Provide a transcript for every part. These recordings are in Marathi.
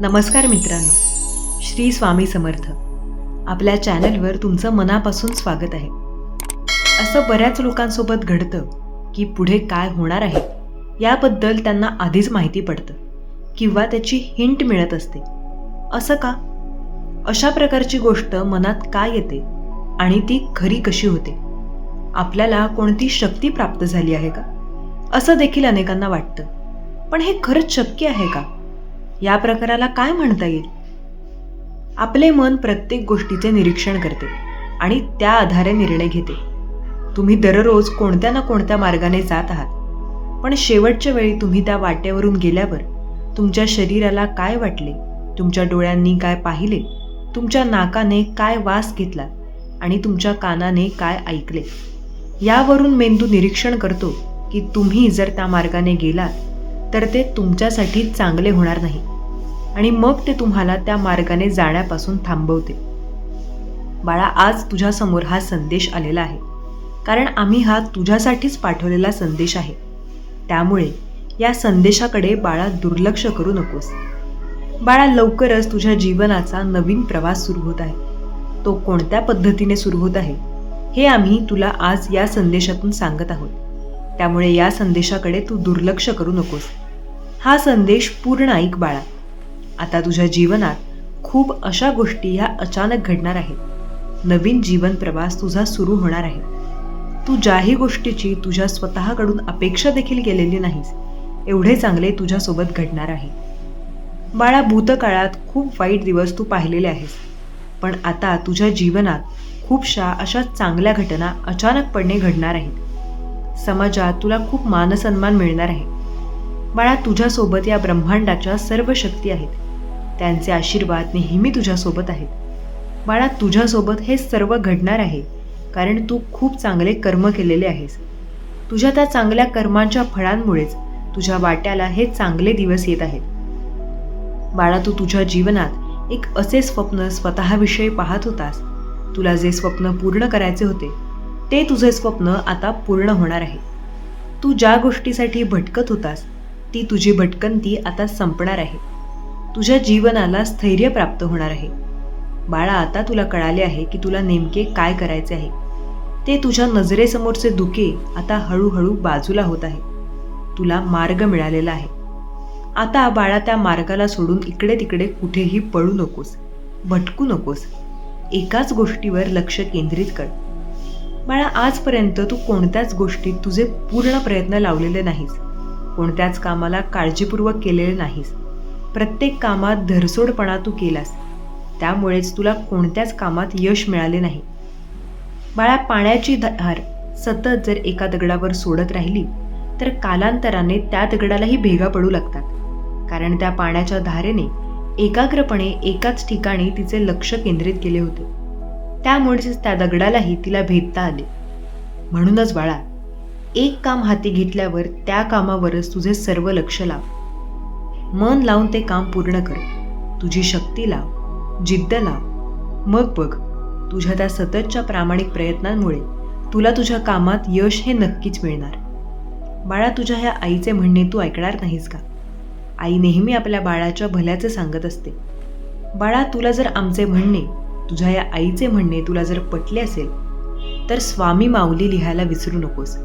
नमस्कार मित्रांनो. श्री स्वामी समर्थ. आपल्या चॅनलवर तुमचं मनापासून स्वागत आहे. असं बऱ्याच लोकांसोबत घडतं की पुढे काय होणार आहे याबद्दल त्यांना आधीच माहिती पडतं किंवा त्याची हिंट मिळत असते. असं का? अशा प्रकारची गोष्ट मनात का येते आणि ती खरी कशी होते? आपल्याला कोणती शक्ती प्राप्त झाली आहे का? असं देखील अनेकांना वाटतं. पण हे खरंच शक्य आहे का? या प्रकाराला काय म्हणता येईल? आपले मन प्रत्येक गोष्टीचे निरीक्षण करते आणि त्या आधारे निर्णय घेते. तुम्ही दररोज कोणत्या ना कोणत्या मार्गाने जात आहात. पण शेवटच्या वेळी तुम्ही त्या वाट्यावरून गेल्यावर तुमच्या शरीराला काय वाटले? तुमच्या डोळ्यांनी काय पाहिले? तुमच्या नाकाने काय वास घेतला? आणि तुमच्या कानाने काय ऐकले? यावरून मेंदू निरीक्षण करतो की तुम्ही जर त्या मार्गाने गेलात तर ते तुमच्यासाठी चांगले होणार नाही. आणि मग ते तुम्हाला त्या मार्गाने जाण्यापासून थांबवते. बाळा आज तुझ्यासमोर हा संदेश आलेला आहे. कारण आम्ही हा तुझ्यासाठीच पाठवलेला संदेश आहे. त्यामुळे या संदेशाकडे बाळा दुर्लक्ष करू नकोस. बाळा लवकरच तुझ्या जीवनाचा नवीन प्रवास सुरू होत आहे. तो कोणत्या पद्धतीने सुरू होत आहे हे आम्ही तुला आज या संदेशातून सांगत आहोत. त्यामुळे या संदेशाकडे तू दुर्लक्ष करू नकोस. हा संदेश पूर्ण ऐक बाळा. आता तुझ्या जीवनात खूप अशा गोष्टी ह्या अचानक घडणार आहेत. नवीन जीवन प्रवास तुझा सुरू होणार आहे. तू ज्याही गोष्टीची तुझ्या स्वतःकडून अपेक्षा देखील केलेली नाहीस एवढे चांगले तुझ्यासोबत घडणार आहे. बाळा भूतकाळात खूप वाईट दिवस तू पाहिलेले आहेस पण आता तुझ्या जीवनात खूपशा अशा चांगल्या घटना अचानकपणे घडणार आहेत. समाजात तुला खूप मानसन्मान मिळणार आहे. बाळा तुझ्यासोबत या ब्रह्मांडाच्या सर्व शक्ती आहेत. त्यांचे आशीर्वाद नेहमी तुझ्यासोबत आहेत. बाळा तुझ्यासोबत हे सर्व घडणार आहे कारण तू खूप चांगले कर्म केलेले आहेस. तुझ्या त्या चांगल्या कर्मांच्या फळांमुळेच तुझ्या वाट्याला हे चांगले दिवस येत आहेत. बाळा तू तुझ्या जीवनात एक असे स्वप्न स्वतःविषयी पाहत होतास. तुला जे स्वप्न पूर्ण करायचे होते ते तुझे स्वप्न आता पूर्ण होणार आहे. तू ज्या गोष्टीसाठी भटकत होतास ती तुझी भटकंती आता संपणार आहे. तुझ्या जीवनाला स्थैर्य प्राप्त होणार आहे. बाळा आता तुला कळाले आहे की तुला नेमके काय करायचे आहे. ते तुझ्या नजरेसमोरचे दुखे आता हळूहळू बाजूला होत आहे. तुला मार्ग मिळालेला आहे. आता बाळा त्या मार्गाला सोडून इकडे तिकडे कुठेही पळू नकोस. भटकू नकोस. एकाच गोष्टीवर लक्ष केंद्रित कर. बाळा आजपर्यंत तू कोणत्याच गोष्टीत तुझे पूर्ण प्रयत्न लावलेले नाहीस. कोणत्याच कामाला काळजीपूर्वक केलेले नाहीस. प्रत्येक कामात धरसोडपणा तू केलास. त्यामुळेच तुला कोणत्याच कामात यश मिळाले नाही. बाळा पाण्याची धार सतत जर एका दगडावर सोडत राहिली तर कालांतराने त्या दगडालाही भेगा पडू लागतात. कारण त्या पाण्याच्या धारेने एकाग्रपणे एकाच ठिकाणी तिचे लक्ष केंद्रित केले होते. त्यामुळेच त्या दगडालाही तिला भेदता आले. म्हणूनच बाळा एक काम हाती घेतल्यावर त्या कामावरच तुझे सर्व लक्ष लाव. मन लावून ते काम पूर्ण कर. तुझी शक्ती लाव जिद्द लाव. मग बघ तुझ्या त्या सततच्या प्रामाणिक प्रयत्नांमुळे तुला तुझ्या कामात यश हे नक्कीच मिळणार. बाळा तुझ्या ह्या आईचे म्हणणे तू ऐकणार नाहीस का? आई नेहमी आपल्या बाळाच्या भल्याचे सांगत असते. बाळा तुला जर आमचे म्हणणे तुझ्या या आईचे म्हणणे तुला जर पटले असेल तर स्वामी माऊली लिहायला विसरू नकोस.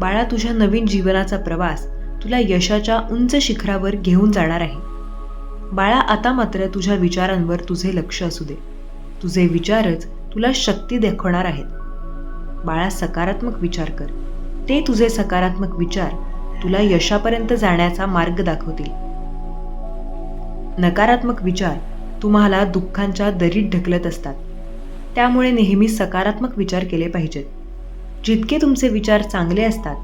बाळा तुझ्या नवीन जीवनाचा प्रवास तुला यशाच्या उंच शिखरावर घेऊन जाणार आहे. बाळा आता मात्र तुझ्या विचारांवर तुझे लक्ष असू दे. तुझे विचारच तुला शक्ती दाखवणार आहेत. बाळा सकारात्मक विचार कर. ते तुझे सकारात्मक विचार तुला यशापर्यंत जाण्याचा मार्ग दाखवतील. नकारात्मक विचार तुम्हाला दुःखांच्या दरीत ढकलत असतात. त्यामुळे नेहमी सकारात्मक विचार केले पाहिजेत. जितके तुमचे विचार चांगले असतात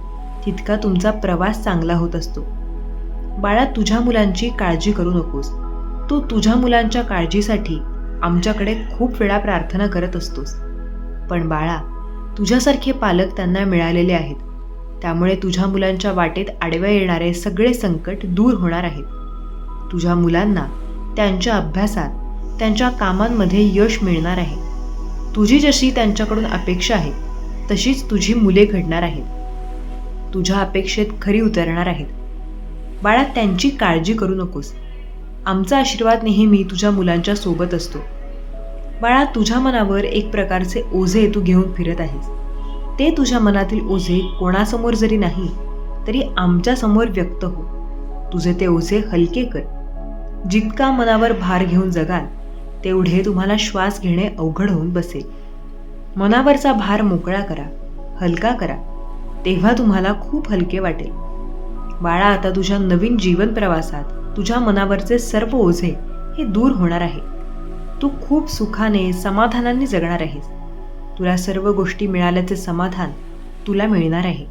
तितका तुमचा प्रवास चांगला होत असतो. बाळा तुझ्या मुलांची काळजी करू नकोस. तू तुझ्या मुलांच्या काळजीसाठी आमच्याकडे खूप वेळा प्रार्थना करत असतोस. पण बाळा तुझ्यासारखे पालक त्यांना मिळालेले आहेत. त्यामुळे तुझ्या मुलांच्या वाटेत आडव्या येणारे सगळे संकट दूर होणार आहेत. तुझ्या मुलांना त्यांच्या अभ्यासात त्यांच्या कामांमध्ये यश मिळणार आहे. तुझी जशी त्यांच्याकडून अपेक्षा आहे तशीच तुझी मुले घडणार आहेत. तुझ्या अपेक्षेत खरी उतरणार आहेत. बाळा त्यांची काळजी करू नकोस. आमचा आशीर्वाद नेहमी तुझ्या मुलांच्या सोबत असतो. बाळा तुझ्या मनावर एक प्रकारचे ओझे तू घेऊन फिरत आहेस. ते तुझ्या मनातील ओझे कोणासमोर जरी नाही तरी आमच्यासमोर व्यक्त हो. तुझे ते ओझे हलके कर. जितका मनावर भार घेऊन जगाल तेवढे तुम्हाला श्वास घेणे अवघड होऊन बसेल. मनावरचा भार मोकळा करा हलका करा. तेव्हा तुम्हाला खूप हलके वाटेल. बाळा आता तुझ्या नवीन जीवन प्रवासात तुझ्या मनावरचे सर्व ओझे हे दूर होणार आहे. तू खूप सुखाने समाधानाने जगणार आहेस. तुला सर्व गोष्टी मिळाल्याचे समाधान तुला मिळणार आहे.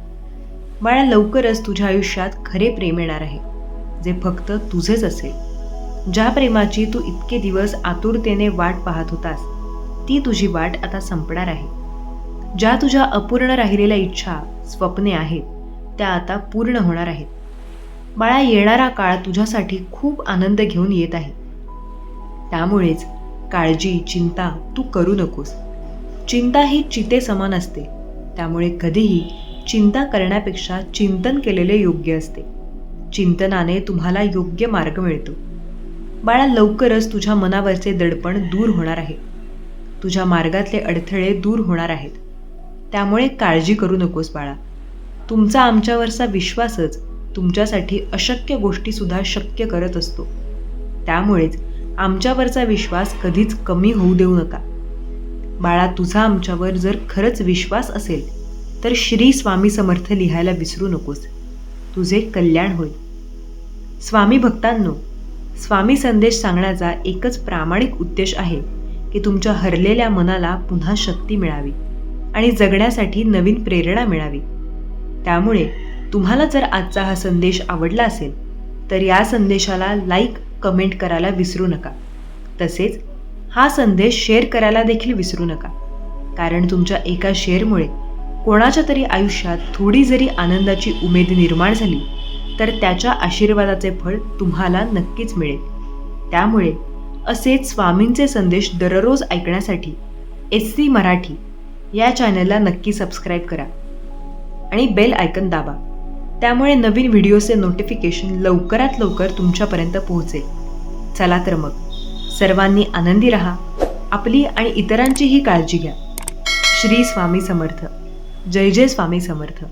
बाळा लवकरच तुझ्या आयुष्यात खरे प्रेम येणार आहे जे फक्त तुझेच असेल. ज्या प्रेमाची तू इतके दिवस आतुरतेने वाट पाहत होतास ती तुझी वाट आता संपणार आहे. ज्या तुझ्या अपूर्ण राहिलेल्या इच्छा स्वप्ने आहेत त्या आता पूर्ण होणार आहेत. बाळा येणारा काळ तुझ्यासाठी खूप आनंद घेऊन येत आहे. त्यामुळेच काळजी चिंता तू करू नकोस. चिंता ही चिते समान असते. त्यामुळे कधीही चिंता करण्यापेक्षा चिंतन केलेले योग्य असते. चिंतनाने तुम्हाला योग्य मार्ग मिळतो. बाळा लवकरच तुझ्या मनावरचे दडपण दूर होणार आहे. तुझ्या मार्गातले अडथळे दूर होणार आहेत. त्यामुळे काळजी करू नकोस बाळा. तुमचा आमच्यावरचा विश्वासच तुमच्यासाठी अशक्य गोष्टीसुद्धा शक्य करत असतो. त्यामुळेच आमच्यावरचा विश्वास कधीच कमी होऊ देऊ नका. बाळा तुझा आमच्यावर जर खरंच विश्वास असेल तर श्री स्वामी समर्थ लिहायला विसरू नकोस. तुझे कल्याण होईल. स्वामी भक्तांनो स्वामी संदेश सांगण्याचा एकच प्रामाणिक उद्देश आहे की तुमच्या हरलेल्या मनाला पुन्हा शक्ती मिळावी. आणि जगण्यासाठी नवीन प्रेरणा मिळावी. त्यामुळे तुम्हाला जर आजचा हा संदेश आवडला असेल तर या संदेशाला लाईक कमेंट करायला विसरू नका. तसेच हा संदेश शेअर करायला देखील विसरू नका. कारण तुमच्या एका शेअरमुळे कोणाच्या तरी आयुष्यात थोडी जरी आनंदाची उमेद निर्माण झाली तर त्याच्या आशीर्वादाचे फळ तुम्हाला नक्कीच मिळेल. त्यामुळे असेच स्वामींचे संदेश दररोज ऐकण्यासाठी एस सी मराठी या चॅनलला नक्की सबस्क्राईब करा. आणि बेल आयकन दाबा. त्यामुळे नवीन व्हिडिओचे नोटिफिकेशन लवकरात लवकर तुमच्यापर्यंत पोहोचेल. चला तर मग. सर्वांनी आनंदी रहा. आपली आणि इतरांचीही काळजी घ्या. श्री स्वामी समर्थ. जय जय स्वामी समर्थ.